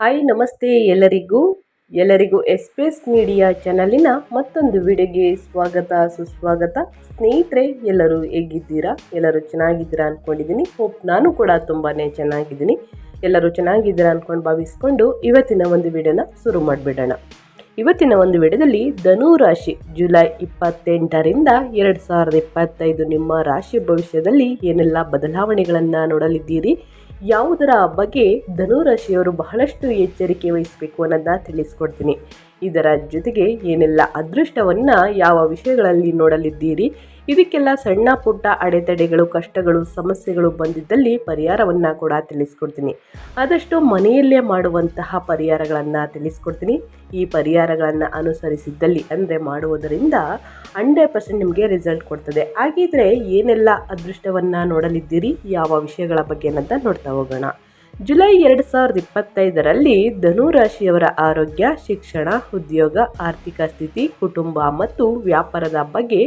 Hi, ನಮಸ್ತೆ ಎಲ್ಲರಿಗೂ. ಎಲ್ಲರಿಗೂ ಎಸ್ಪೇಸ್ ಮೀಡಿಯಾ ಚಾನಲಿನ ಮತ್ತೊಂದು ವಿಡಿಯೋಗೆ ಸ್ವಾಗತ, ಸುಸ್ವಾಗತ. ಸ್ನೇಹಿತರೆ, ಎಲ್ಲರೂ ಹೇಗಿದ್ದೀರಾ? ಎಲ್ಲರೂ ಚೆನ್ನಾಗಿದ್ದೀರಾ ಅಂದ್ಕೊಂಡಿದ್ದೀನಿ ಹೋಪ್ ನಾನು ಕೂಡ ತುಂಬಾ ಚೆನ್ನಾಗಿದ್ದೀನಿ. ಎಲ್ಲರೂ ಚೆನ್ನಾಗಿದ್ದೀರಾ ಅಂದ್ಕೊಂಡು ಭಾವಿಸ್ಕೊಂಡು ಇವತ್ತಿನ ಒಂದು ವಿಡಿಯೋನ ಶುರು ಮಾಡಿಬಿಡೋಣ. ಇವತ್ತಿನ ಒಂದು ವಿಡಿಯೋದಲ್ಲಿ ಧನು ರಾಶಿ ಜುಲೈ ಇಪ್ಪತ್ತೆಂಟರಿಂದ ಎರಡು ಸಾವಿರದ ಇಪ್ಪತ್ತೈದು ನಿಮ್ಮ ರಾಶಿ ಭವಿಷ್ಯದಲ್ಲಿ ಏನೆಲ್ಲ ಬದಲಾವಣೆಗಳನ್ನು ನೋಡಲಿದ್ದೀರಿ? ಯಾವುದರ ಬಗ್ಗೆ ಧನುರಾಶಿಯವರು ಬಹಳಷ್ಟು ಎಚ್ಚರಿಕೆ ವಹಿಸಬೇಕು ಅನ್ನೋದನ್ನ ತಿಳಿಸ್ಕೊಡ್ತೀನಿ. ಇದರ ಜೊತೆಗೆ ಏನೆಲ್ಲ ಅದೃಷ್ಟವನ್ನು ಯಾವ ವಿಷಯಗಳಲ್ಲಿ ನೋಡಲಿದ್ದೀರಿ? ಇದಕ್ಕೆಲ್ಲ ಸಣ್ಣ ಪುಟ್ಟ ಅಡೆತಡೆಗಳು, ಕಷ್ಟಗಳು, ಸಮಸ್ಯೆಗಳು ಬಂದಿದ್ದಲ್ಲಿ ಪರಿಹಾರವನ್ನು ಕೂಡ ತಿಳಿಸ್ಕೊಡ್ತೀನಿ. ಆದಷ್ಟು ಮನೆಯಲ್ಲೇ ಮಾಡುವಂತಹ ಪರಿಹಾರಗಳನ್ನು ತಿಳಿಸ್ಕೊಡ್ತೀನಿ. ಈ ಪರಿಹಾರಗಳನ್ನು ಅನುಸರಿಸಿದ್ದಲ್ಲಿ ಅಂದರೆ ಮಾಡುವುದರಿಂದ ಹಂಡ್ರೆಡ್ ಪರ್ಸೆಂಟ್ ನಿಮಗೆ ರಿಸಲ್ಟ್ ಕೊಡ್ತದೆ. ಹಾಗಿದ್ರೆ ಏನೆಲ್ಲ ಅದೃಷ್ಟವನ್ನು ನೋಡಲಿದ್ದೀರಿ? ಯಾವ ವಿಷಯಗಳ ಬಗ್ಗೆ ಅಂತ ನೋಡ್ತಾ ಹೋಗೋಣ. ಜುಲೈ ಎರಡು ಸಾವಿರದ ಇಪ್ಪತ್ತೈದರಲ್ಲಿ ಧನುರಾಶಿಯವರ ಆರೋಗ್ಯ, ಶಿಕ್ಷಣ, ಉದ್ಯೋಗ, ಆರ್ಥಿಕ ಸ್ಥಿತಿ, ಕುಟುಂಬ ಮತ್ತು ವ್ಯಾಪಾರದ ಬಗ್ಗೆ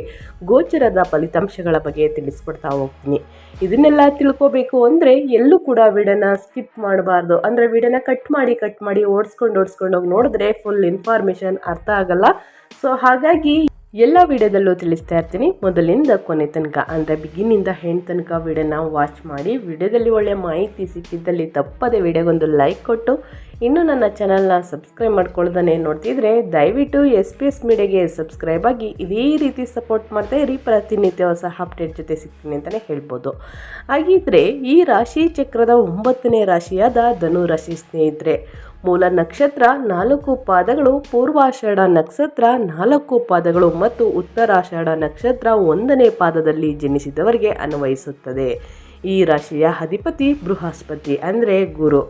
ಗೋಚರದ ಫಲಿತಾಂಶಗಳ ಬಗ್ಗೆ ತಿಳಿಸ್ಕೊಡ್ತಾ ಹೋಗ್ತೀನಿ. ಇದನ್ನೆಲ್ಲ ತಿಳ್ಕೋಬೇಕು ಅಂದರೆ ಎಲ್ಲೂ ಕೂಡ ವಿಡನ ಸ್ಕಿಪ್ ಮಾಡಬಾರ್ದು. ಅಂದರೆ ವಿಡನ ಕಟ್ ಮಾಡಿ ಕಟ್ ಮಾಡಿ ಓಡಿಸ್ಕೊಂಡು ಓಡಿಸ್ಕೊಂಡು ಹೋಗಿ ನೋಡಿದ್ರೆ ಫುಲ್ ಇನ್ಫಾರ್ಮೇಷನ್ ಅರ್ಥ ಆಗಲ್ಲ. ಸೊ ಹಾಗಾಗಿ ಎಲ್ಲ ವಿಡಿಯೋದಲ್ಲೂ ತಿಳಿಸ್ತಾ ಇರ್ತೀನಿ. ಮೊದಲಿಂದ ಕೊನೆ ತನಕ, ಅಂದರೆ ಬಿಗಿನಿಂದ ಹೆಣ್ಣು ತನಕ ವಿಡಿಯೋನ ವಾಚ್ ಮಾಡಿ, ವಿಡಿಯೋದಲ್ಲಿ ಒಳ್ಳೆಯ ಮಾಹಿತಿ ಸಿಕ್ಕಿದ್ದಲ್ಲಿ ತಪ್ಪದೆ ವಿಡಿಯೋಗೊಂದು ಲೈಕ್ ಕೊಟ್ಟು, ಇನ್ನೂ ನನ್ನ ಚಾನಲ್ನ ಸಬ್ಸ್ಕ್ರೈಬ್ ಮಾಡ್ಕೊಳ್ದಾನೆ ನೋಡ್ತಿದ್ರೆ, ದಯವಿಟ್ಟು ಎಸ್ ಪಿ ಎಸ್ ಮೀಡಿಯಾಗೆ ಸಬ್ಸ್ಕ್ರೈಬ್ ಆಗಿ ಇದೇ ರೀತಿ ಸಪೋರ್ಟ್ ಮಾಡ್ತಾ ಇರಿ. ಪ್ರತಿನಿತ್ಯ ಹೊಸ ಅಪ್ಡೇಟ್ ಜೊತೆ ಸಿಗ್ತೀನಿ ಅಂತಲೇ ಹೇಳ್ಬೋದು. ಹಾಗಿದ್ರೆ ಈ ರಾಶಿ ಚಕ್ರದ ಒಂಬತ್ತನೇ ರಾಶಿಯಾದ ಧನು ರಾಶಿ ಸ್ನೇಹಿತರೆ ಮೂಲ ನಕ್ಷತ್ರ ನಾಲ್ಕು ಪಾದಗಳು, ಪೂರ್ವಾಷಾಢ ನಕ್ಷತ್ರ ನಾಲ್ಕು ಪಾದಗಳು ಮತ್ತು ಉತ್ತರಾಷಾಢ ನಕ್ಷತ್ರ ಒಂದನೇ ಪಾದದಲ್ಲಿ ಜನಿಸಿದವರಿಗೆ ಅನ್ವಯಿಸುತ್ತದೆ. ಈ ರಾಶಿಯ ಅಧಿಪತಿ ಬೃಹಸ್ಪತಿ ಅಂದರೆ ಗುರು.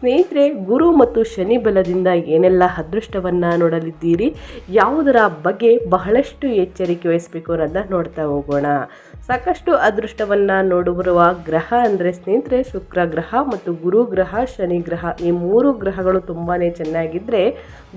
ಸ್ನೇಹಿತರೆ, ಗುರು ಮತ್ತು ಶನಿ ಬಲದಿಂದ ಏನೆಲ್ಲ ಅದೃಷ್ಟವನ್ನು ನೋಡಲಿದ್ದೀರಿ? ಯಾವುದರ ಬಗ್ಗೆ ಬಹಳಷ್ಟು ಎಚ್ಚರಿಕೆ ವಹಿಸಬೇಕು ಅನ್ನೋದನ್ನ ನೋಡ್ತಾ ಹೋಗೋಣ. ಸಾಕಷ್ಟು ಅದೃಷ್ಟವನ್ನು ನೋಡುವ ಗ್ರಹ ಅಂದರೆ ಸ್ನೇಹಿತರೆ, ಶುಕ್ರ ಗ್ರಹ ಮತ್ತು ಗುರು ಗ್ರಹ, ಶನಿ ಗ್ರಹ ಈ ಮೂರು ಗ್ರಹಗಳು ತುಂಬಾ ಚೆನ್ನಾಗಿದ್ದರೆ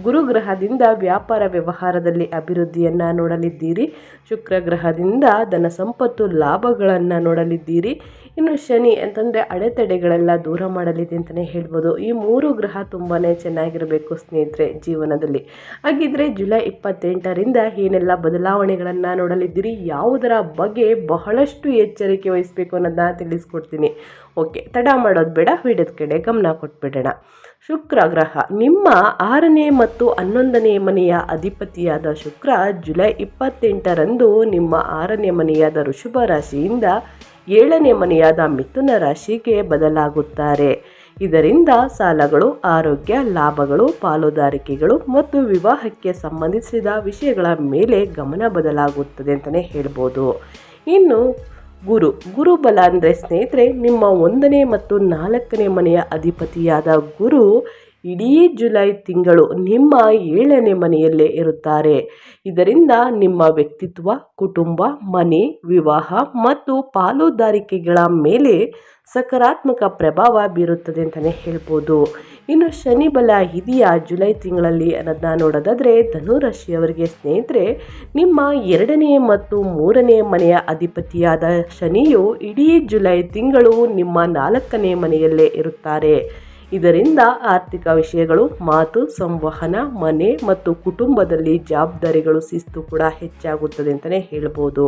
ಗುರು ಗ್ರಹದಿಂದ ವ್ಯಾಪಾರ ವ್ಯವಹಾರದಲ್ಲಿ ಅಭಿವೃದ್ಧಿಯನ್ನು ನೋಡಲಿದ್ದೀರಿ. ಶುಕ್ರ ಗ್ರಹದಿಂದ ಧನ ಸಂಪತ್ತು ಲಾಭಗಳನ್ನು ನೋಡಲಿದ್ದೀರಿ. ಇನ್ನು ಶನಿ ಅಂತಂದರೆ ಅಡೆತಡೆಗಳೆಲ್ಲ ದೂರ ಮಾಡಲಿದೆ ಅಂತಲೇ ಹೇಳ್ಬೋದು. ಈ ಮೂರು ಗ್ರಹ ತುಂಬಾ ಚೆನ್ನಾಗಿರಬೇಕು ಸ್ನೇಹಿತರೆ ಜೀವನದಲ್ಲಿ. ಹಾಗಿದ್ರೆ ಜುಲೈ ಇಪ್ಪತ್ತೆಂಟರಿಂದ ಏನೆಲ್ಲ ಬದಲಾವಣೆಗಳನ್ನು ನೋಡಲಿದ್ದೀರಿ, ಯಾವುದರ ಬಗ್ಗೆ ಬಹಳಷ್ಟು ಎಚ್ಚರಿಕೆ ವಹಿಸಬೇಕು ಅನ್ನೋದನ್ನ ತಿಳಿಸ್ಕೊಡ್ತೀನಿ. ಓಕೆ, ತಡ ಮಾಡೋದು ಬೇಡ, ವಿಡಿಯೋದ ಕಡೆ ಗಮನ ಕೊಟ್ಬಿಡೋಣ. ಶುಕ್ರ ಗ್ರಹ, ನಿಮ್ಮ ಆರನೇ ಮತ್ತು ಹನ್ನೊಂದನೇ ಮನೆಯ ಅಧಿಪತಿಯಾದ ಶುಕ್ರ ಜುಲೈ ಇಪ್ಪತ್ತೆಂಟರಂದು ನಿಮ್ಮ ಆರನೇ ಮನೆಯಾದ ಋಷಭ ರಾಶಿಯಿಂದ ಏಳನೇ ಮನೆಯಾದ ಮಿಥುನ ರಾಶಿಗೆ ಬದಲಾಗುತ್ತಾರೆ. ಇದರಿಂದ ಸಾಲಗಳು, ಆರೋಗ್ಯ, ಲಾಭಗಳು, ಪಾಲುದಾರಿಕೆಗಳು ಮತ್ತು ವಿವಾಹಕ್ಕೆ ಸಂಬಂಧಿಸಿದ ವಿಷಯಗಳ ಮೇಲೆ ಗಮನ ಬದಲಾಗುತ್ತದೆ ಅಂತಲೇ ಹೇಳ್ಬೋದು. ಇನ್ನು ಗುರು, ಗುರುಬಲ ಅಂದರೆ ಸ್ನೇಹಿತರೆ, ನಿಮ್ಮ ಒಂದನೇ ಮತ್ತು ನಾಲ್ಕನೇ ಮನೆಯ ಅಧಿಪತಿಯಾದ ಗುರು ಇಡೀ ಜುಲೈ ತಿಂಗಳು ನಿಮ್ಮ ಏಳನೇ ಮನೆಯಲ್ಲೇ ಇರುತ್ತಾರೆ. ಇದರಿಂದ ನಿಮ್ಮ ವ್ಯಕ್ತಿತ್ವ, ಕುಟುಂಬ, ಮನೆ, ವಿವಾಹ ಮತ್ತು ಪಾಲುದಾರಿಕೆಗಳ ಮೇಲೆ ಸಕಾರಾತ್ಮಕ ಪ್ರಭಾವ ಬೀರುತ್ತದೆ ಅಂತಲೇ ಹೇಳ್ಬೋದು. ಇನ್ನು ಶನಿ ಬಲ ಇದೆಯಾ ಜುಲೈ ತಿಂಗಳಲ್ಲಿ ಅನ್ನೋದನ್ನ ನೋಡೋದಾದರೆ ಧನುರಾಶಿಯವರಿಗೆ ಸ್ನೇಹಿತರೆ, ನಿಮ್ಮ ಎರಡನೇ ಮತ್ತು ಮೂರನೇ ಮನೆಯ ಅಧಿಪತಿಯಾದ ಶನಿಯು ಇಡೀ ಜುಲೈ ತಿಂಗಳು ನಿಮ್ಮ ನಾಲ್ಕನೇ ಮನೆಯಲ್ಲೇ ಇರುತ್ತಾರೆ. ಇದರಿಂದ ಆರ್ಥಿಕ ವಿಷಯಗಳು, ಮಾತು, ಸಂವಹನ, ಮನೆ ಮತ್ತು ಕುಟುಂಬದಲ್ಲಿ ಜವಾಬ್ದಾರಿಗಳು ಶಿಸ್ತು ಕೂಡ ಹೆಚ್ಚಾಗುತ್ತದೆ ಅಂತಲೇ ಹೇಳ್ಬೋದು.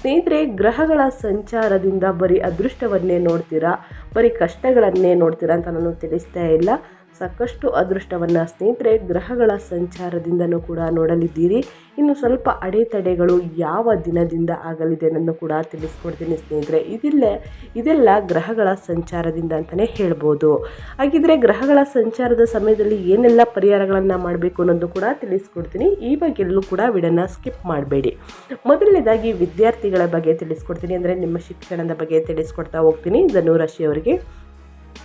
ಸ್ನೇಹಿತರೆ, ಗ್ರಹಗಳ ಸಂಚಾರದಿಂದ ಬರೀ ಅದೃಷ್ಟವನ್ನೇ ನೋಡ್ತೀರಾ? ಬರೀ ಕಷ್ಟಗಳನ್ನೇ ನೋಡ್ತೀರಾ ಅಂತ ನಾನು ತಿಳಿಸ್ತಾ ಇಲ್ಲ. ಸಾಕಷ್ಟು ಅದೃಷ್ಟವನ್ನು ಸ್ನೇಹಿತರೆ, ಗ್ರಹಗಳ ಸಂಚಾರದಿಂದನೂ ಕೂಡ ನೋಡಲಿದ್ದೀರಿ. ಇನ್ನು ಸ್ವಲ್ಪ ಅಡೆತಡೆಗಳು ಯಾವ ದಿನದಿಂದ ಆಗಲಿದೆ ಅನ್ನೋದು ಕೂಡ ತಿಳಿಸ್ಕೊಡ್ತೀನಿ ಸ್ನೇಹಿತರೆ. ಇದಿಲ್ಲ, ಇದೆಲ್ಲ ಗ್ರಹಗಳ ಸಂಚಾರದಿಂದ ಅಂತಲೇ ಹೇಳ್ಬೋದು. ಹಾಗಿದ್ರೆ ಗ್ರಹಗಳ ಸಂಚಾರದ ಸಮಯದಲ್ಲಿ ಏನೆಲ್ಲ ಪರಿಹಾರಗಳನ್ನು ಮಾಡಬೇಕು ಅನ್ನೋದು ಕೂಡ ತಿಳಿಸ್ಕೊಡ್ತೀನಿ. ಈ ಬಗ್ಗೆ ಎಲ್ಲೂ ಕೂಡ ವಿಡನ್ನ ಸ್ಕಿಪ್ ಮಾಡಬೇಡಿ. ಮೊದಲನೇದಾಗಿ ವಿದ್ಯಾರ್ಥಿಗಳ ಬಗ್ಗೆ ತಿಳಿಸ್ಕೊಡ್ತೀನಿ ಅಂದರೆ ನಿಮ್ಮ ಶಿಕ್ಷಣದ ಬಗ್ಗೆ ತಿಳಿಸ್ಕೊಡ್ತಾ ಹೋಗ್ತೀನಿ. ಧನುರಾಶಿಯವರಿಗೆ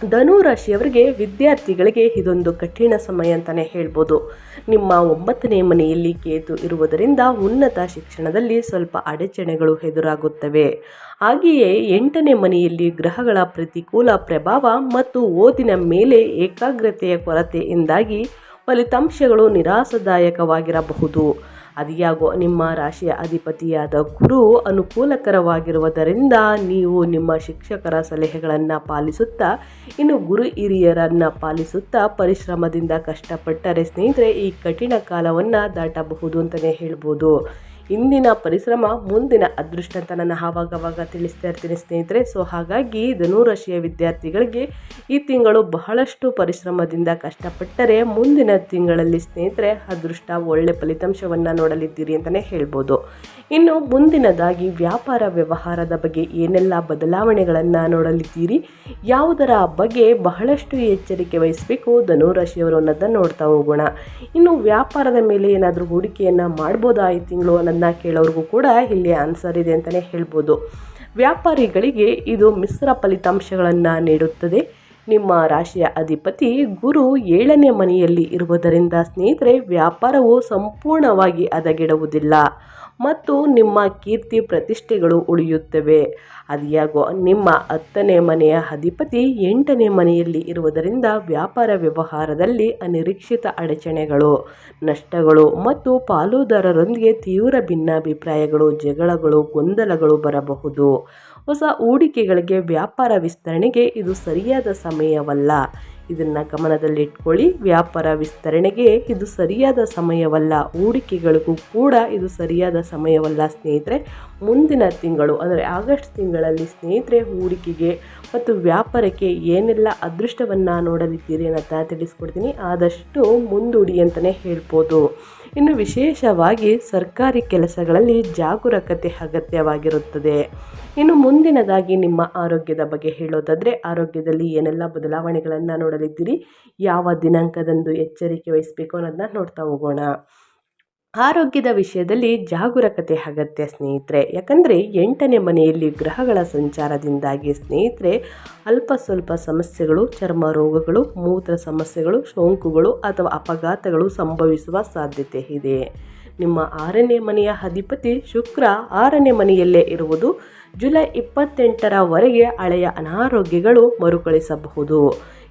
ಧನು ರಾಶಿಯವರಿಗೆ ವಿದ್ಯಾರ್ಥಿಗಳಿಗೆ ಇದೊಂದು ಕಠಿಣ ಸಮಯ ಅಂತಲೇ ಹೇಳ್ಬೋದು. ನಿಮ್ಮ ಒಂಬತ್ತನೇ ಮನೆಯಲ್ಲಿ ಕೇತು ಇರುವುದರಿಂದ ಉನ್ನತ ಶಿಕ್ಷಣದಲ್ಲಿ ಸ್ವಲ್ಪ ಅಡಚಣೆಗಳು ಎದುರಾಗುತ್ತವೆ. ಹಾಗೆಯೇ ಎಂಟನೇ ಮನೆಯಲ್ಲಿ ಗ್ರಹಗಳ ಪ್ರತಿಕೂಲ ಪ್ರಭಾವ ಮತ್ತು ಓದಿನ ಮೇಲೆ ಏಕಾಗ್ರತೆಯ ಕೊರತೆಯಿಂದಾಗಿ ಫಲಿತಾಂಶಗಳು ನಿರಾಸದಾಯಕವಾಗಿರಬಹುದು ಅದಿಯಾಗೋ ನಿಮ್ಮ ರಾಶಿಯ ಅಧಿಪತಿಯಾದ ಗುರು ಅನುಕೂಲಕರವಾಗಿರುವುದರಿಂದ ನೀವು ನಿಮ್ಮ ಶಿಕ್ಷಕರ ಸಲಹೆಗಳನ್ನು ಪಾಲಿಸುತ್ತಾ, ಇನ್ನು ಗುರು ಹಿರಿಯರನ್ನು ಪಾಲಿಸುತ್ತಾ ಪರಿಶ್ರಮದಿಂದ ಕಷ್ಟಪಟ್ಟರೆ ಸ್ನೇಹಿತರೆ ಈ ಕಠಿಣ ಕಾಲವನ್ನು ದಾಟಬಹುದು ಅಂತಲೇ ಹೇಳ್ಬೋದು. ಇಂದಿನ ಪರಿಶ್ರಮ ಮುಂದಿನ ಅದೃಷ್ಟ ಅಂತ ನಾನು ಆವಾಗವಾಗ ತಿಳಿಸ್ತಾ ಇರ್ತೀನಿ ಸ್ನೇಹಿತರೆ. ಸೊ ಹಾಗಾಗಿ ಧನುರಾಶಿಯ ವಿದ್ಯಾರ್ಥಿಗಳಿಗೆ ಈ ತಿಂಗಳು ಬಹಳಷ್ಟು ಪರಿಶ್ರಮದಿಂದ ಕಷ್ಟಪಟ್ಟರೆ ಮುಂದಿನ ತಿಂಗಳಲ್ಲಿ ಸ್ನೇಹಿತರೆ ಅದೃಷ್ಟ, ಒಳ್ಳೆ ಫಲಿತಾಂಶವನ್ನು ನೋಡಲಿದ್ದೀರಿ ಅಂತಲೇ ಹೇಳ್ಬೋದು. ಇನ್ನು ಮುಂದಿನದಾಗಿ ವ್ಯಾಪಾರ ವ್ಯವಹಾರದ ಬಗ್ಗೆ ಏನೆಲ್ಲ ಬದಲಾವಣೆಗಳನ್ನು ನೋಡಲಿದ್ದೀರಿ, ಯಾವುದರ ಬಗ್ಗೆ ಬಹಳಷ್ಟು ಎಚ್ಚರಿಕೆ ವಹಿಸಬೇಕು ಧನುರಾಶಿಯವರು ಅನ್ನೋದನ್ನು ನೋಡ್ತಾ ಹೋಗೋಣ. ಇನ್ನು ವ್ಯಾಪಾರದ ಮೇಲೆ ಏನಾದರೂ ಹೂಡಿಕೆಯನ್ನು ಮಾಡ್ಬೋದಾ ಈ ತಿಂಗಳು ಅನ್ನೋದನ್ನ ಕೇಳೋರಿಗೂ ಕೂಡ ಇಲ್ಲಿ ಆನ್ಸರ್ ಇದೆ ಅಂತಲೇ ಹೇಳ್ಬೋದು. ವ್ಯಾಪಾರಿಗಳಿಗೆ ಇದು ಮಿಶ್ರ ಫಲಿತಾಂಶಗಳನ್ನು ನೀಡುತ್ತದೆ. ನಿಮ್ಮ ರಾಶಿಯ ಅಧಿಪತಿ ಗುರು ಏಳನೇ ಮನೆಯಲ್ಲಿ ಇರುವುದರಿಂದ ಸ್ನೇಹಿತರೆ ವ್ಯಾಪಾರವು ಸಂಪೂರ್ಣವಾಗಿ ಹದಗೆಡುವುದಿಲ್ಲ. ಮತ್ತು ನಿಮ್ಮ ಕೀರ್ತಿ ಪ್ರತಿಷ್ಠೆಗಳು ಉಳಿಯುತ್ತವೆ. ಅದಿಯಾಗೋ ನಿಮ್ಮ ಹತ್ತನೇ ಮನೆಯ ಅಧಿಪತಿ ಎಂಟನೇ ಮನೆಯಲ್ಲಿ ಇರುವುದರಿಂದ ವ್ಯಾಪಾರ ವ್ಯವಹಾರದಲ್ಲಿ ಅನಿರೀಕ್ಷಿತ ಅಡಚಣೆಗಳು, ನಷ್ಟಗಳು ಮತ್ತು ಪಾಲುದಾರರೊಂದಿಗೆ ತೀವ್ರ ಭಿನ್ನಾಭಿಪ್ರಾಯಗಳು, ಜಗಳಗಳು, ಗೊಂದಲಗಳು ಬರಬಹುದು. ಹೊಸ ಹೂಡಿಕೆಗಳಿಗೆ ವ್ಯಾಪಾರ ವಿಸ್ತರಣೆಗೆ ಇದು ಸರಿಯಾದ ಸಮಯವಲ್ಲ. ಇದನ್ನು ಗಮನದಲ್ಲಿಟ್ಕೊಳ್ಳಿ. ವ್ಯಾಪಾರ ವಿಸ್ತರಣೆಗೆ ಇದು ಸರಿಯಾದ ಸಮಯವಲ್ಲ. ಹೂಡಿಕೆಗಳಿಗೂ ಕೂಡ ಇದು ಸರಿಯಾದ ಸಮಯವಲ್ಲ ಸ್ನೇಹಿತರೆ. ಮುಂದಿನ ತಿಂಗಳು, ಅಂದರೆ ಆಗಸ್ಟ್ ತಿಂಗಳಲ್ಲಿ ಸ್ನೇಹಿತರೆ, ಹೂಡಿಕೆಗೆ ಮತ್ತು ವ್ಯಾಪಾರಕ್ಕೆ ಏನೆಲ್ಲ ಅದೃಷ್ಟವನ್ನು ನೋಡಲಿದ್ದೀರಿ ಅಂತ ತಿಳಿಸ್ಕೊಡ್ತೀನಿ. ಆದಷ್ಟು ಮುಂದೂಡಿ ಅಂತಲೇ ಹೇಳ್ಬೋದು. ಇನ್ನು ವಿಶೇಷವಾಗಿ ಸರ್ಕಾರಿ ಕೆಲಸಗಳಲ್ಲಿ ಜಾಗರೂಕತೆ ಅಗತ್ಯವಾಗಿರುತ್ತದೆ. ಇನ್ನು ಮುಂದಿನದಾಗಿ ನಿಮ್ಮ ಆರೋಗ್ಯದ ಬಗ್ಗೆ ಹೇಳೋದಾದರೆ, ಆರೋಗ್ಯದಲ್ಲಿ ಏನೆಲ್ಲ ಬದಲಾವಣೆಗಳನ್ನು ನೋಡಲಿದ್ದೀರಿ, ಯಾವ ದಿನಾಂಕದಂದು ಎಚ್ಚರಿಕೆ ವಹಿಸಬೇಕು ಅನ್ನೋದನ್ನ ನೋಡ್ತಾ ಹೋಗೋಣ. ಆರೋಗ್ಯದ ವಿಷಯದಲ್ಲಿ ಜಾಗರೂಕತೆ ಅಗತ್ಯ ಸ್ನೇಹಿತರೆ. ಯಾಕಂದರೆ ಎಂಟನೇ ಮನೆಯಲ್ಲಿ ಗ್ರಹಗಳ ಸಂಚಾರದಿಂದಾಗಿ ಸ್ನೇಹಿತರೆ, ಅಲ್ಪ ಸ್ವಲ್ಪ ಸಮಸ್ಯೆಗಳು, ಚರ್ಮ ರೋಗಗಳು, ಮೂತ್ರ ಸಮಸ್ಯೆಗಳು, ಸೋಂಕುಗಳು ಅಥವಾ ಅಪಘಾತಗಳು ಸಂಭವಿಸುವ ಸಾಧ್ಯತೆ ಇದೆ. ನಿಮ್ಮ ಆರನೇ ಮನೆಯ ಅಧಿಪತಿ ಶುಕ್ರ ಆರನೇ ಮನೆಯಲ್ಲೇ ಇರುವುದು ಜುಲೈ ಇಪ್ಪತ್ತೆಂಟರವರೆಗೆ ಹಳೆಯ ಅನಾರೋಗ್ಯಗಳು ಮರುಕಳಿಸಬಹುದು.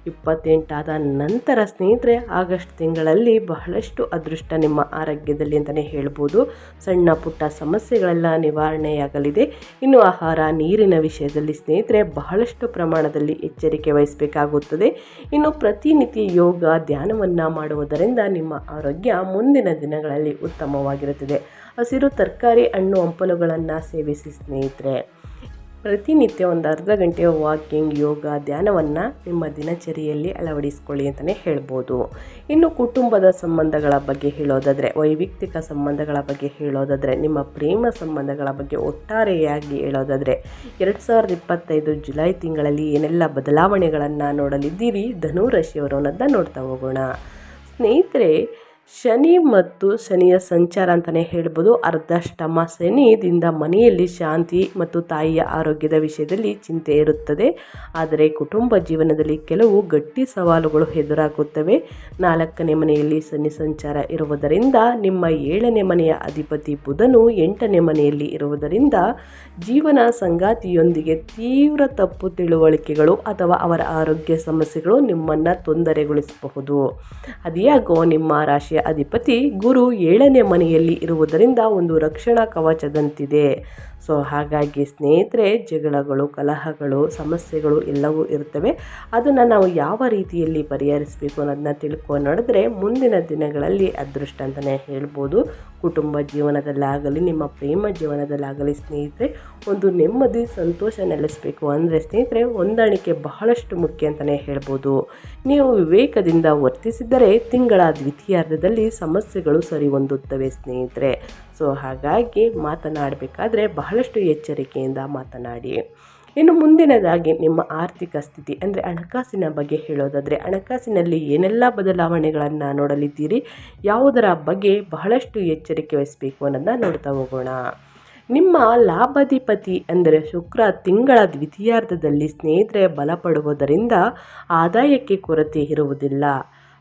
ಇಪ್ಪತ್ತೆಂಟಾದ ನಂತರ ಸ್ನೇಹಿತರೆ, ಆಗಸ್ಟ್ ತಿಂಗಳಲ್ಲಿ ಬಹಳಷ್ಟು ಅದೃಷ್ಟ ನಿಮ್ಮ ಆರೋಗ್ಯದಲ್ಲಿ ಅಂತಲೇ ಹೇಳ್ಬೋದು. ಸಣ್ಣ ಪುಟ್ಟ ಸಮಸ್ಯೆಗಳೆಲ್ಲ ನಿವಾರಣೆಯಾಗಲಿದೆ. ಇನ್ನು ಆಹಾರ, ನೀರಿನ ವಿಷಯದಲ್ಲಿ ಸ್ನೇಹಿತರೆ, ಬಹಳಷ್ಟು ಪ್ರಮಾಣದಲ್ಲಿ ಎಚ್ಚರಿಕೆ ವಹಿಸಬೇಕಾಗುತ್ತದೆ. ಇನ್ನು ಪ್ರತಿನಿತ್ಯ ಯೋಗ, ಧ್ಯಾನವನ್ನು ಮಾಡುವುದರಿಂದ ನಿಮ್ಮ ಆರೋಗ್ಯ ಮುಂದಿನ ದಿನಗಳಲ್ಲಿ ಉತ್ತಮವಾಗಿರುತ್ತದೆ. ಹಸಿರು ತರಕಾರಿ ಹಣ್ಣು ಹಂಪಲುಗಳನ್ನು ಸೇವಿಸಿ ಸ್ನೇಹಿತರೆ. ಪ್ರತಿನಿತ್ಯ ಒಂದು ಅರ್ಧ ಗಂಟೆಯ ವಾಕಿಂಗ್, ಯೋಗ, ಧ್ಯಾನವನ್ನು ನಿಮ್ಮ ದಿನಚರಿಯಲ್ಲಿ ಅಳವಡಿಸ್ಕೊಳ್ಳಿ ಅಂತಲೇ ಹೇಳ್ಬೋದು. ಇನ್ನು ಕುಟುಂಬದ ಸಂಬಂಧಗಳ ಬಗ್ಗೆ ಹೇಳೋದಾದರೆ, ವೈಯಕ್ತಿಕ ಸಂಬಂಧಗಳ ಬಗ್ಗೆ ಹೇಳೋದಾದರೆ, ನಿಮ್ಮ ಪ್ರೇಮ ಸಂಬಂಧಗಳ ಬಗ್ಗೆ ಒಟ್ಟಾರೆಯಾಗಿ ಹೇಳೋದಾದರೆ, ಎರಡು ಸಾವಿರದ ಇಪ್ಪತ್ತೈದು ಜುಲೈ ತಿಂಗಳಲ್ಲಿ ಏನೆಲ್ಲ ಬದಲಾವಣೆಗಳನ್ನು ನೋಡಲಿದ್ದೀರಿ ಧನುರಾಶಿಯವರು ಅನ್ನೋದನ್ನ ನೋಡ್ತಾ ಹೋಗೋಣ. ಸ್ನೇಹಿತರೆ ಶನಿ ಮತ್ತು ಶನಿಯ ಸಂಚಾರ ಅಂತಲೇ ಹೇಳ್ಬೋದು. ಅರ್ಧಷ್ಟಮ ಶನಿದಿಂದ ಮನೆಯಲ್ಲಿ ಶಾಂತಿ ಮತ್ತು ತಾಯಿಯ ಆರೋಗ್ಯದ ವಿಷಯದಲ್ಲಿ ಚಿಂತೆ ಇರುತ್ತದೆ. ಆದರೆ ಕುಟುಂಬ ಜೀವನದಲ್ಲಿ ಕೆಲವು ಗಟ್ಟಿ ಸವಾಲುಗಳು ಎದುರಾಗುತ್ತವೆ. ನಾಲ್ಕನೇ ಮನೆಯಲ್ಲಿ ಶನಿ ಸಂಚಾರ ಇರುವುದರಿಂದ ನಿಮ್ಮ ಏಳನೇ ಮನೆಯ ಅಧಿಪತಿ ಬುಧನು ಎಂಟನೇ ಮನೆಯಲ್ಲಿ ಇರುವುದರಿಂದ ಜೀವನ ಸಂಗಾತಿಯೊಂದಿಗೆ ತೀವ್ರ ತಪ್ಪು ತಿಳುವಳಿಕೆಗಳು ಅಥವಾ ಅವರ ಆರೋಗ್ಯ ಸಮಸ್ಯೆಗಳು ನಿಮ್ಮನ್ನು ತೊಂದರೆಗೊಳಿಸಬಹುದು. ಅದಿಯಾಗೋ ನಿಮ್ಮ ರಾಶಿ ಅಧಿಪತಿ ಗುರು ಏಳನೇ ಮನೆಯಲ್ಲಿ ಇರುವುದರಿಂದ ಒಂದು ರಕ್ಷಣಾ ಕವಚದಂತಿದೆ. ಸೊ ಹಾಗಾಗಿ ಸ್ನೇಹಿತರೆ, ಜಗಳಗಳು, ಕಲಹಗಳು, ಸಮಸ್ಯೆಗಳು ಎಲ್ಲವೂ ಇರ್ತವೆ ಅದನ್ನು ನಾವು ಯಾವ ರೀತಿಯಲ್ಲಿ ಪರಿಹರಿಸಬೇಕು ಅನ್ನೋದನ್ನ ತಿಳ್ಕೊಂಡು ಮುಂದಿನ ದಿನಗಳಲ್ಲಿ ಅದೃಷ್ಟ ಅಂತಲೇ ಹೇಳ್ಬೋದು. ಕುಟುಂಬ ಜೀವನದಲ್ಲಾಗಲಿ, ನಿಮ್ಮ ಪ್ರೇಮ ಜೀವನದಲ್ಲಾಗಲಿ ಸ್ನೇಹಿತರೆ, ಒಂದು ನೆಮ್ಮದಿ, ಸಂತೋಷ ನೆಲೆಸಬೇಕು ಅಂದರೆ ಸ್ನೇಹಿತರೆ, ಹೊಂದಾಣಿಕೆ ಬಹಳಷ್ಟು ಮುಖ್ಯ ಅಂತಲೇ ಹೇಳ್ಬೋದು. ನೀವು ವಿವೇಕದಿಂದ ವರ್ತಿಸಿದರೆ ತಿಂಗಳ ದ್ವಿತೀಯಾರ್ಧದಲ್ಲಿ ಸಮಸ್ಯೆಗಳು ಸರಿ ಹೊಂದುತ್ತವೆ ಸ್ನೇಹಿತರೆ. ಸೊ ಹಾಗಾಗಿ ಮಾತನಾಡಬೇಕಾದ್ರೆ ಬಹಳಷ್ಟು ಎಚ್ಚರಿಕೆಯಿಂದ ಮಾತನಾಡಿ. ಇನ್ನು ಮುಂದಿನದಾಗಿ ನಿಮ್ಮ ಆರ್ಥಿಕ ಸ್ಥಿತಿ, ಅಂದರೆ ಹಣಕಾಸಿನ ಬಗ್ಗೆ ಹೇಳೋದಾದರೆ ಹಣಕಾಸಿನಲ್ಲಿ ಏನೆಲ್ಲ ಬದಲಾವಣೆಗಳನ್ನು ನೋಡಲಿದ್ದೀರಿ, ಯಾವುದರ ಬಗ್ಗೆ ಬಹಳಷ್ಟು ಎಚ್ಚರಿಕೆ ವಹಿಸಬೇಕು ಅನ್ನೋದನ್ನ ನೋಡ್ತಾ ಹೋಗೋಣ. ನಿಮ್ಮ ಲಾಭಾಧಿಪತಿ ಅಂದರೆ ಶುಕ್ರ ತಿಂಗಳ ದ್ವಿತೀಯಾರ್ಧದಲ್ಲಿ ಸ್ನೇಹಿತರೆ ಬಲಪಡುವುದರಿಂದ ಆದಾಯಕ್ಕೆ ಕೊರತೆ ಇರುವುದಿಲ್ಲ.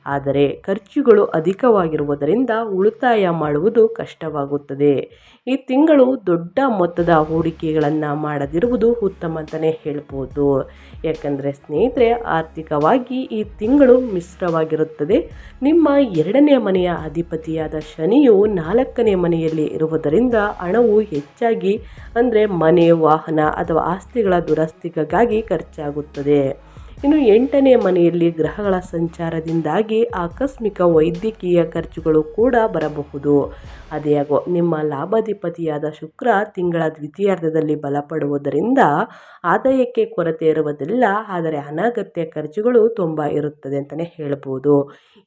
ಆದರೆ ಖರ್ಚುಗಳು ಅಧಿಕವಾಗಿರುವುದರಿಂದ ಉಳಿತಾಯ ಮಾಡುವುದು ಕಷ್ಟವಾಗುತ್ತದೆ. ಈ ತಿಂಗಳು ದೊಡ್ಡ ಮೊತ್ತದ ಹೂಡಿಕೆಗಳನ್ನು ಮಾಡದಿರುವುದು ಉತ್ತಮ ಅಂತಲೇ ಹೇಳ್ಬೋದು. ಯಾಕಂದರೆ ಸ್ನೇಹಿತರೆ, ಆರ್ಥಿಕವಾಗಿ ಈ ತಿಂಗಳು ಮಿಶ್ರವಾಗಿರುತ್ತದೆ. ನಿಮ್ಮ ಎರಡನೇ ಮನೆಯ ಅಧಿಪತಿಯಾದ ಶನಿಯು ನಾಲ್ಕನೇ ಮನೆಯಲ್ಲಿ ಇರುವುದರಿಂದ ಹಣವು ಹೆಚ್ಚಾಗಿ ಅಂದರೆ ಮನೆ, ವಾಹನ ಅಥವಾ ಆಸ್ತಿಗಳ ದುರಸ್ತಿಗಾಗಿ ಖರ್ಚಾಗುತ್ತದೆ. ಇನ್ನು ಎಂಟನೇ ಮನೆಯಲ್ಲಿ ಗ್ರಹಗಳ ಸಂಚಾರದಿಂದಾಗಿ ಆಕಸ್ಮಿಕ ವೈದ್ಯಕೀಯ ಖರ್ಚುಗಳು ಕೂಡ ಬರಬಹುದು. ಅದೇ ಆಗೋ, ನಿಮ್ಮ ಲಾಭಾಧಿಪತಿಯಾದ ಶುಕ್ರ ತಿಂಗಳ ದ್ವಿತೀಯಾರ್ಧದಲ್ಲಿ ಬಲಪಡುವುದರಿಂದ ಆದಾಯಕ್ಕೆ ಕೊರತೆ ಇರುವುದಿಲ್ಲ, ಆದರೆ ಅನಗತ್ಯ ಖರ್ಚುಗಳು ತುಂಬ ಇರುತ್ತದೆ ಅಂತಲೇ ಹೇಳ್ಬೋದು.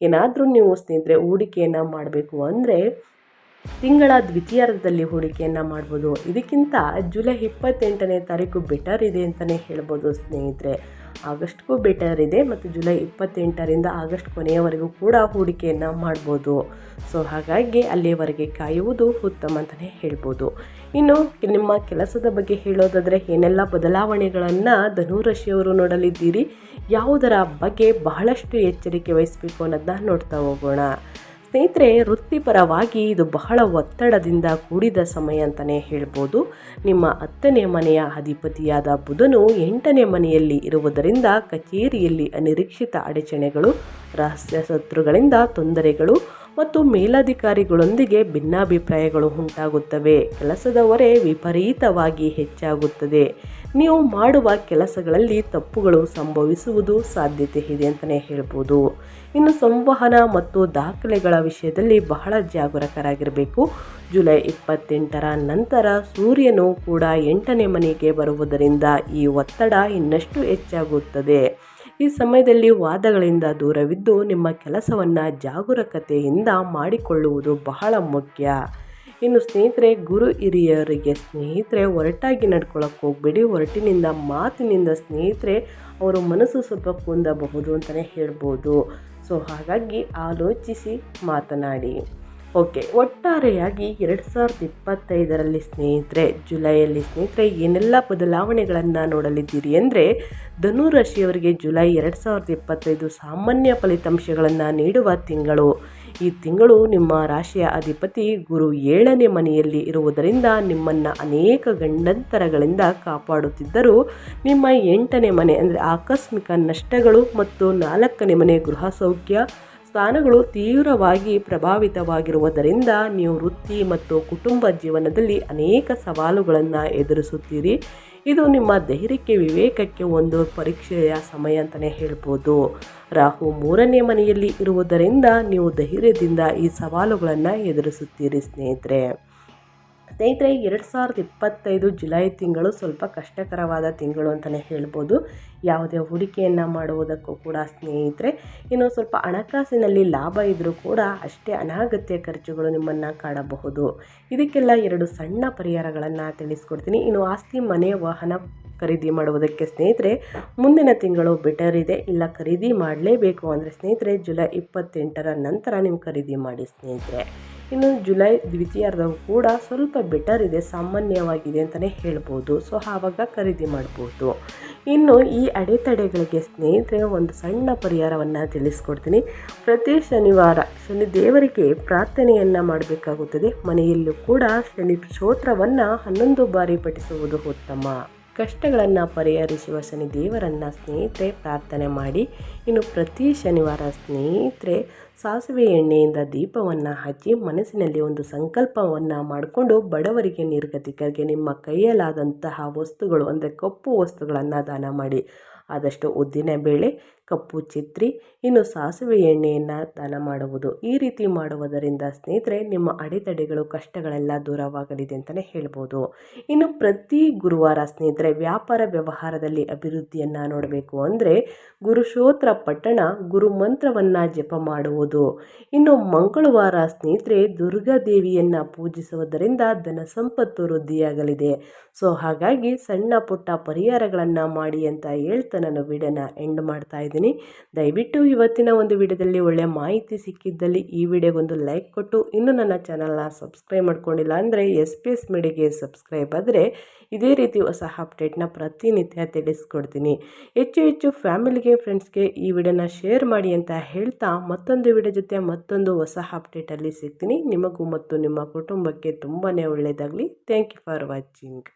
ಏನಾದರೂ ನೀವು ಸ್ನೇಹಿತರೆ, ಹೂಡಿಕೆಯನ್ನು ಮಾಡಬೇಕು ಅಂದರೆ ತಿಂಗಳ ದ್ವಿತೀಯಾರ್ಧದಲ್ಲಿ ಹೂಡಿಕೆಯನ್ನು ಮಾಡ್ಬೋದು. ಇದಕ್ಕಿಂತ ಜುಲೈ ಇಪ್ಪತ್ತೆಂಟನೇ ತಾರೀಕು ಬೆಟರ್ ಇದೆ ಅಂತಲೇ ಹೇಳ್ಬೋದು ಸ್ನೇಹಿತರೆ. ಆಗಸ್ಟ್ಗೂ ಬೆಟರ್ ಇದೆ ಮತ್ತು ಜುಲೈ ಇಪ್ಪತ್ತೆಂಟರಿಂದ ಆಗಸ್ಟ್ ಕೊನೆಯವರೆಗೂ ಕೂಡ ಹೂಡಿಕೆಯನ್ನು ಮಾಡ್ಬೋದು. ಸೊ ಹಾಗಾಗಿ ಅಲ್ಲಿಯವರೆಗೆ ಕಾಯುವುದು ಉತ್ತಮ ಅಂತಲೇ ಹೇಳ್ಬೋದು. ಇನ್ನು ನಿಮ್ಮ ಕೆಲಸದ ಬಗ್ಗೆ ಹೇಳೋದಾದರೆ ಏನೆಲ್ಲ ಬದಲಾವಣೆಗಳನ್ನು ಧನುರಾಶಿಯವರು ನೋಡಲಿದ್ದೀರಿ? ಯಾವುದರ ಬಗ್ಗೆ ಬಹಳಷ್ಟು ಎಚ್ಚರಿಕೆ ವಹಿಸಬೇಕು ಅನ್ನೋದನ್ನ ನೋಡ್ತಾ ಹೋಗೋಣ. ಸ್ನೇಹಿತರೆ, ವೃತ್ತಿಪರವಾಗಿ ಇದು ಬಹಳ ಒತ್ತಡದಿಂದ ಕೂಡಿದ ಸಮಯ ಅಂತಲೇ ಹೇಳ್ಬೋದು. ನಿಮ್ಮ ಹತ್ತನೇ ಮನೆಯ ಅಧಿಪತಿಯಾದ ಬುಧನು ಎಂಟನೇ ಮನೆಯಲ್ಲಿ ಇರುವುದರಿಂದ ಕಚೇರಿಯಲ್ಲಿ ಅನಿರೀಕ್ಷಿತ ಅಡಚಣೆಗಳು, ರಹಸ್ಯ ಶತ್ರುಗಳಿಂದ ತೊಂದರೆಗಳು ಮತ್ತು ಮೇಲಧಿಕಾರಿಗಳೊಂದಿಗೆ ಭಿನ್ನಾಭಿಪ್ರಾಯಗಳು ಉಂಟಾಗುತ್ತವೆ. ಕೆಲಸದ ಹೊರೆ ವಿಪರೀತವಾಗಿ ಹೆಚ್ಚಾಗುತ್ತದೆ. ನೀವು ಮಾಡುವ ಕೆಲಸಗಳಲ್ಲಿ ತಪ್ಪುಗಳು ಸಂಭವಿಸುವುದು ಸಾಧ್ಯತೆ ಇದೆ ಅಂತಲೇ ಹೇಳ್ಬೋದು. ಇನ್ನು ಸಂವಹನ ಮತ್ತು ದಾಖಲೆಗಳ ವಿಷಯದಲ್ಲಿ ಬಹಳ ಜಾಗರೂಕರಾಗಿರಬೇಕು. ಜುಲೈ ಇಪ್ಪತ್ತೆಂಟರ ನಂತರ ಸೂರ್ಯನು ಕೂಡ ಎಂಟನೇ ಮನೆಗೆ ಬರುವುದರಿಂದ ಈ ಒತ್ತಡ ಇನ್ನಷ್ಟು ಹೆಚ್ಚಾಗುತ್ತದೆ. ಈ ಸಮಯದಲ್ಲಿ ವಾದಗಳಿಂದ ದೂರವಿದ್ದು ನಿಮ್ಮ ಕೆಲಸವನ್ನು ಜಾಗರೂಕತೆಯಿಂದ ಮಾಡಿಕೊಳ್ಳುವುದು ಬಹಳ ಮುಖ್ಯ. ಇನ್ನು ಸ್ನೇಹಿತರೆ, ಗುರು ಹಿರಿಯರಿಗೆ ಸ್ನೇಹಿತರೆ ಒರಟಾಗಿ ನಡ್ಕೊಳಕ್ಕೆ ಹೋಗಬೇಡಿ. ಒರಟಿನಿಂದ ಮಾತಿನಿಂದ ಸ್ನೇಹಿತರೆ, ಅವರ ಮನಸ್ಸು ಸ್ವಲ್ಪ ಕುಂದಬಹುದು ಅಂತಲೇ ಹೇಳ್ಬೋದು. ಸೊ, ಹಾಗಾಗಿ ಆಲೋಚಿಸಿ ಮಾತನಾಡಿ. ಓಕೆ, ಒಟ್ಟಾರೆಯಾಗಿ ಎರಡು ಸಾವಿರದ ಇಪ್ಪತ್ತೈದರಲ್ಲಿ ಸ್ನೇಹಿತರೆ, ಜುಲೈಯಲ್ಲಿ ಸ್ನೇಹಿತರೆ, ಏನೆಲ್ಲ ಬದಲಾವಣೆಗಳನ್ನು ನೋಡಲಿದ್ದೀರಿ ಅಂದರೆ, ಧನು ರಾಶಿಯವರಿಗೆ ಜುಲೈ ಎರಡು ಸಾವಿರದ ಇಪ್ಪತ್ತೈದು ಸಾಮಾನ್ಯ ಫಲಿತಾಂಶಗಳನ್ನು ನೀಡುವ ತಿಂಗಳು. ಈ ತಿಂಗಳು ನಿಮ್ಮ ರಾಶಿಯ ಅಧಿಪತಿ ಗುರು ಏಳನೇ ಮನೆಯಲ್ಲಿ ಇರುವುದರಿಂದ ನಿಮ್ಮನ್ನು ಅನೇಕ ಗಂಡಂತರಗಳಿಂದ ಕಾಪಾಡುತ್ತಿದ್ದರೂ ನಿಮ್ಮ ಎಂಟನೇ ಮನೆ ಅಂದರೆ ಆಕಸ್ಮಿಕ ನಷ್ಟಗಳು ಮತ್ತು ನಾಲ್ಕನೇ ಮನೆ ಗೃಹ ಸೌಖ್ಯ ಸ್ಥಾನಗಳು ತೀವ್ರವಾಗಿ ಪ್ರಭಾವಿತವಾಗಿರುವುದರಿಂದ ನೀವು ವೃತ್ತಿ ಮತ್ತು ಕುಟುಂಬ ಜೀವನದಲ್ಲಿ ಅನೇಕ ಸವಾಲುಗಳನ್ನು ಎದುರಿಸುತ್ತೀರಿ. ಇದು ನಿಮ್ಮ ಧೈರ್ಯಕ್ಕೆ, ವಿವೇಕಕ್ಕೆ ಒಂದು ಪರೀಕ್ಷೆಯ ಸಮಯ ಅಂತಲೇ ಹೇಳ್ಬೋದು. ರಾಹು ಮೂರನೇ ಮನೆಯಲ್ಲಿ ಇರುವುದರಿಂದ ನೀವು ಧೈರ್ಯದಿಂದ ಈ ಸವಾಲುಗಳನ್ನು ಎದುರಿಸುತ್ತೀರಿ ಸ್ನೇಹಿತರೆ. ಸ್ನೇಹಿತರೆ, ಎರಡು ಸಾವಿರದ ಇಪ್ಪತ್ತೈದು ಜುಲೈ ತಿಂಗಳು ಸ್ವಲ್ಪ ಕಷ್ಟಕರವಾದ ತಿಂಗಳು ಅಂತಲೇ ಹೇಳ್ಬೋದು. ಯಾವುದೇ ಹೂಡಿಕೆಯನ್ನು ಮಾಡುವುದಕ್ಕೂ ಕೂಡ ಸ್ನೇಹಿತರೆ, ಇನ್ನು ಸ್ವಲ್ಪ ಹಣಕಾಸಿನಲ್ಲಿ ಲಾಭ ಇದ್ದರೂ ಕೂಡ ಅಷ್ಟೇ ಅನಾಗತ್ಯ ಖರ್ಚುಗಳು ನಿಮ್ಮನ್ನು ಕಾಡಬಹುದು. ಇದಕ್ಕೆಲ್ಲ ಎರಡು ಸಣ್ಣ ಪರಿಹಾರಗಳನ್ನು ತಿಳಿಸ್ಕೊಡ್ತೀನಿ. ಇನ್ನು ಆಸ್ತಿ ಮನೆ ವಾಹನ ಖರೀದಿ ಮಾಡುವುದಕ್ಕೆ ಸ್ನೇಹಿತರೆ, ಮುಂದಿನ ತಿಂಗಳು ಬೆಟರ್ ಇದೆ. ಇಲ್ಲ ಖರೀದಿ ಮಾಡಲೇಬೇಕು ಅಂದರೆ ಸ್ನೇಹಿತರೆ, ಜುಲೈ ಇಪ್ಪತ್ತೆಂಟರ ನಂತರ ನೀವು ಖರೀದಿ ಮಾಡಿ ಸ್ನೇಹಿತರೆ. ಇನ್ನು ಜುಲೈ ದ್ವಿತೀಯಾರ್ಧವು ಕೂಡ ಸ್ವಲ್ಪ ಬೆಟರ್ ಇದೆ, ಸಾಮಾನ್ಯವಾಗಿದೆ ಅಂತಲೇ ಹೇಳ್ಬೋದು. ಸೊ ಆವಾಗ ಖರೀದಿ ಮಾಡ್ಬೋದು. ಇನ್ನು ಈ ಅಡೆತಡೆಗಳಿಗೆ ಸ್ನೇಹಿತರೆ, ಒಂದು ಸಣ್ಣ ಪರಿಹಾರವನ್ನು ತಿಳಿಸ್ಕೊಡ್ತೀನಿ. ಪ್ರತಿ ಶನಿವಾರ ಶನಿ ದೇವರಿಗೆ ಪ್ರಾರ್ಥನೆಯನ್ನು ಮಾಡಬೇಕಾಗುತ್ತದೆ. ಮನೆಯಲ್ಲೂ ಕೂಡ ಶನಿ ಸ್ತೋತ್ರವನ್ನು ಹನ್ನೊಂದು ಬಾರಿ ಪಠಿಸುವುದು ಉತ್ತಮ. ಕಷ್ಟಗಳನ್ನು ಪರಿಹರಿಸುವ ಶನಿ ದೇವರನ್ನು ಸ್ನೇಹಿತರೆ ಪ್ರಾರ್ಥನೆ ಮಾಡಿ. ಇನ್ನು ಪ್ರತಿ ಶನಿವಾರ ಸ್ನೇಹಿತರೆ ಸಾಸಿವೆ ಎಣ್ಣೆಯಿಂದ ದೀಪವನ್ನು ಹಚ್ಚಿ ಮನಸ್ಸಿನಲ್ಲಿ ಒಂದು ಸಂಕಲ್ಪವನ್ನು ಮಾಡಿಕೊಂಡು ಬಡವರಿಗೆ ನಿರ್ಗತಿಕರಿಗೆ ನಿಮ್ಮ ಕೈಯಲ್ಲಾದಂತಹ ವಸ್ತುಗಳು, ಅಂದರೆ ಕಪ್ಪು ವಸ್ತುಗಳನ್ನು ದಾನ ಮಾಡಿ. ಆದಷ್ಟು ಉದ್ದಿನ ಬೇಳೆ ಕಪ್ಪು ಚಿತ್ರಿ ಇನ್ನು ಸಾಸಿವೆ ಎಣ್ಣೆಯನ್ನು ದಾನ ಮಾಡುವುದು. ಈ ರೀತಿ ಮಾಡುವುದರಿಂದ ಸ್ನೇಹಿತರೆ, ನಿಮ್ಮ ಅಡೆತಡೆಗಳು, ಕಷ್ಟಗಳೆಲ್ಲ ದೂರವಾಗಲಿದೆ ಅಂತಲೇ ಹೇಳ್ಬೋದು. ಇನ್ನು ಪ್ರತಿ ಗುರುವಾರ ಸ್ನೇಹಿತರೆ, ವ್ಯಾಪಾರ ವ್ಯವಹಾರದಲ್ಲಿ ಅಭಿವೃದ್ಧಿಯನ್ನು ನೋಡಬೇಕು ಅಂದರೆ ಗುರುಶೋತ್ರ ಪಟ್ಟಣ ಗುರು ಮಂತ್ರವನ್ನು ಜಪ ಮಾಡುವುದು. ಇನ್ನು ಮಂಗಳವಾರ ಸ್ನೇಹಿತರೆ ದುರ್ಗಾದೇವಿಯನ್ನು ಪೂಜಿಸುವುದರಿಂದ ಧನ ಸಂಪತ್ತು ವೃದ್ಧಿಯಾಗಲಿದೆ. ಸೊ, ಹಾಗಾಗಿ ಸಣ್ಣ ಪುಟ್ಟ ಪರಿಹಾರಗಳನ್ನು ಮಾಡಿ ಅಂತ ಹೇಳ್ತಾ ನಾನು ವಿಡಿಯೋನ ಎಂಡ್ ಮಾಡ್ತಾ ಅಂದ್ಕೊಂಡಿದ್ದೀನಿ ದಯವಿಟ್ಟು ಇವತ್ತಿನ ಒಂದು ವಿಡಿಯೋದಲ್ಲಿ ಒಳ್ಳೆಯ ಮಾಹಿತಿ ಸಿಕ್ಕಿದ್ದಲ್ಲಿ ಈ ವಿಡಿಯೋಗೊಂದು ಲೈಕ್ ಕೊಟ್ಟು, ಇನ್ನೂ ನನ್ನ ಚಾನಲ್ನ ಸಬ್ಸ್ಕ್ರೈಬ್ ಮಾಡ್ಕೊಂಡಿಲ್ಲ ಅಂದರೆ ಎಸ್ ಪಿ ಎಸ್ ಮೀಡಿಯಾಗೆ ಸಬ್ಸ್ಕ್ರೈಬ್ ಆದರೆ ಇದೇ ರೀತಿ ಹೊಸ ಅಪ್ಡೇಟ್ನ ಪ್ರತಿನಿತ್ಯ ತಿಳಿಸ್ಕೊಡ್ತೀನಿ. ಹೆಚ್ಚು ಹೆಚ್ಚು ಫ್ಯಾಮಿಲಿಗೆ, ಫ್ರೆಂಡ್ಸ್ಗೆ ಈ ವಿಡಿಯೋನ ಶೇರ್ ಮಾಡಿ ಅಂತ ಹೇಳ್ತಾ ಮತ್ತೊಂದು ವಿಡಿಯೋ ಜೊತೆ ಮತ್ತೊಂದು ಹೊಸ ಅಪ್ಡೇಟಲ್ಲಿ ಸಿಗ್ತೀನಿ. ನಿಮಗೂ ಮತ್ತು ನಿಮ್ಮ ಕುಟುಂಬಕ್ಕೆ ತುಂಬಾ ಒಳ್ಳೆಯದಾಗಲಿ. Thank you for watching